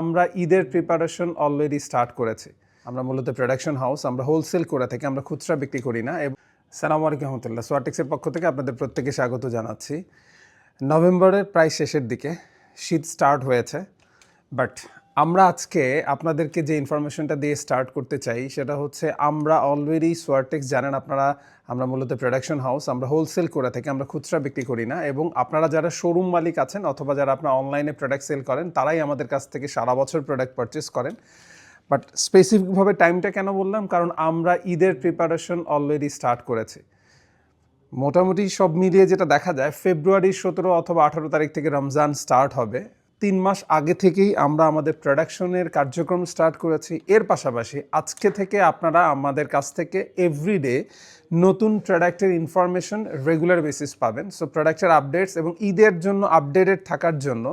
আমরা ঈদের preparation already start করেছি। আমরা মূলত প্রোডাকশন হাউস আমরা হোলসেল করে থাকি, আমরা খুচরা বিক্রি করি না। এবং সালাম আলাইকুম রহমতুল্লাহ পক্ষ থেকে আপনাদের প্রত্যেকে স্বাগত জানাচ্ছি। নভেম্বরের প্রায় শেষের দিকে শীত স্টার্ট হয়েছে বাট আমরা আজকে আপনাদেরকে যে ইনফরমেশনটা দিয়ে স্টার্ট করতে চাই, সেটা হচ্ছে আমরা অলরেডি সোয়ারটেক্স জানেন আপনারা, আমরা মূলত প্রোডাকশন হাউস আমরা হোলসেল করে থাকি, আমরা খুচরা বিক্রি করি না। এবং আপনারা যারা শোরুম মালিক আছেন, অথবা যারা আপনারা অনলাইনে প্রোডাক্ট সেল করেন, তারাই আমাদের কাছ থেকে সারা বছর প্রোডাক্ট পারচেস করেন। বাট স্পেসিফিকভাবে টাইমটা কেন বললাম? কারণ আমরা ঈদের প্রিপারেশন অলরেডি স্টার্ট করেছি। মোটামুটি সব মিলিয়ে যেটা দেখা যায় ফেব্রুয়ারির সতেরো অথবা আঠারো তারিখ থেকে রমজান স্টার্ট হবে। তিন মাস আগে থেকেই আমরা আমাদের প্রোডাকশনের কার্যক্রম স্টার্ট করেছি। এর পাশাপাশি আজকে থেকে আপনারা আমাদের কাছ থেকে এভরিডে নতুন প্রোডাক্টের ইনফরমেশন রেগুলার বেসিস পাবেন। সো প্রোডাক্টের আপডেটস এবং ঈদের জন্য আপডেটেড থাকার জন্য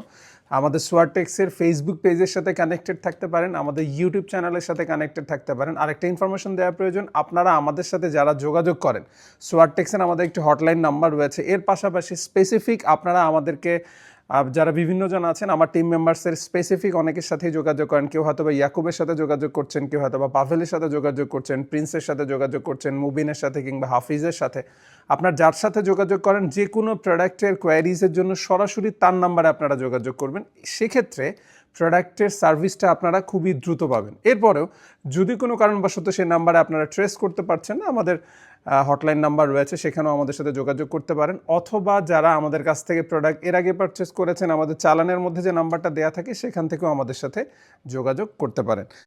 আমাদের সোয়ারটেক্সের ফেসবুক পেজের সাথে কানেক্টেড থাকতে পারেন, আমাদের ইউটিউব চ্যানেলের সাথে কানেক্টেড থাকতে পারেন। আরেকটা ইনফরমেশন দেওয়া প্রয়োজন, আপনারা আমাদের সাথে যারা যোগাযোগ করেন সোয়ারটেক্সের আমাদের একটি হটলাইন নাম্বার রয়েছে। এর পাশাপাশি স্পেসিফিক আপনারা আমাদেরকে যারা বিভিন্ন জন আছেন, আমার টিম মেম্বারসের স্পেসিফিক অনেকের সাথে যোগাযোগ করেন। কেউ হয়তো বা ইয়াকুবের সাথে যোগাযোগ করছেন, কেউ হয়তো বা পাভেলের সাথে যোগাযোগ করছেন, প্রিন্সের সাথে যোগাযোগ করছেন, মুবিনের সাথে কিংবা হাফিজের সাথে। আপনার যার সাথে যোগাযোগ করেন, যে কোনো প্রোডাক্টের কোয়ারিজের জন্য সরাসরি তার নাম্বারে আপনারা যোগাযোগ করবেন। সেক্ষেত্রে প্রোডাক্টের সার্ভিসটা আপনারা খুবই দ্রুত পাবেন। এরপরেও যদি কোনো কারণবশত সেই নাম্বারে আপনারা ট্রেস করতে পারছেন না, আমাদের হটলাইন নাম্বার রয়েছে, সেখানেও আমাদের সাথে যোগাযোগ করতে পারেন। অথবা যারা আমাদের কাছ থেকে প্রোডাক্টের আগে পারচেস করেছেন, আমাদের চালানের মধ্যে যে নাম্বারটা দেওয়া থাকে, সেখান থেকেও আমাদের সাথে যোগাযোগ করতে পারেন।